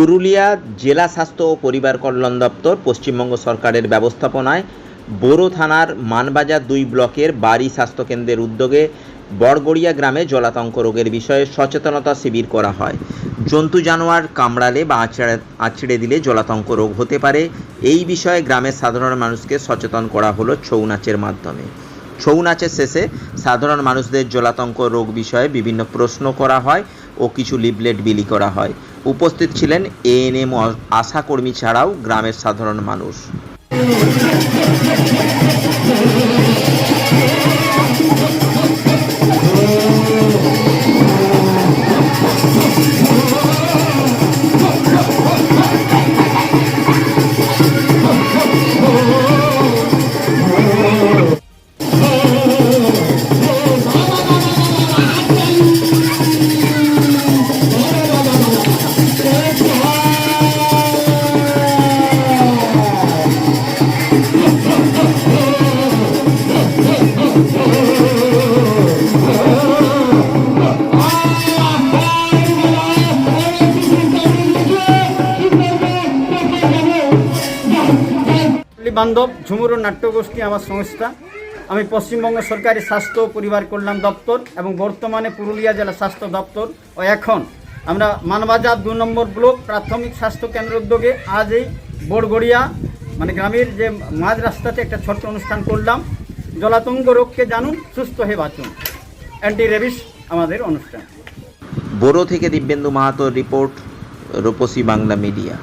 পুরুলিয়া জেলা স্বাস্থ্য ও পরিবার কল্যাণ দপ্তর পশ্চিমবঙ্গ সরকারের ব্যবস্থাপনায় বোরো থানার মানবাজার দুই ব্লকের বাড়ি স্বাস্থ্যকেন্দ্রের উদ্যোগে বড়গড়িয়া গ্রামে জলাতঙ্ক রোগের বিষয়ে সচেতনতা শিবির করা হয়। জন্তু জানোয়ার কামড়ালে বা আছড়ে আছড়ে দিলে জলাতঙ্ক রোগ হতে পারে। এই বিষয়ে গ্রামের সাধারণ মানুষকে সচেতন করা হলো ছৌ নাচের মাধ্যমে। ছৌ নাচের শেষে সাধারণ মানুষদের জলাতঙ্ক রোগ বিষয়ে বিভিন্ন প্রশ্ন করা হয় ও কিছু লিবলেট বিলি করা হয়। উপস্থিত ছিলেন এএনএম আশাকর্মী ছাড়াও গ্রামের সাধারণ মানুষ। পল্লী বান্ধব, ঝুমুর নাট্যগোষ্ঠী আমার সংস্থা। আমি পশ্চিমবঙ্গ সরকারি স্বাস্থ্য পরিবার কল্যাণ দপ্তর এবং বর্তমানে পুরুলিয়া জেলা স্বাস্থ্য দপ্তর। ও এখন আমরা মানবাজার দু নম্বর ব্লক প্রাথমিক স্বাস্থ্য কেন্দ্র উদ্যোগে আজ এই বড়গড়িয়া মানে গ্রামের যে মাঝ রাস্তাতে একটা ছোট্ট অনুষ্ঠান করলাম। জলাতঙ্গ রোগকে জানুন, সুস্থ হয়ে বাঁচুন। অ্যান্টি রেবিস আমাদের অনুষ্ঠান। বোরো থেকে দিব্যেন্দু মাহাতোর রিপোর্ট, রূপসী বাংলা মিডিয়া।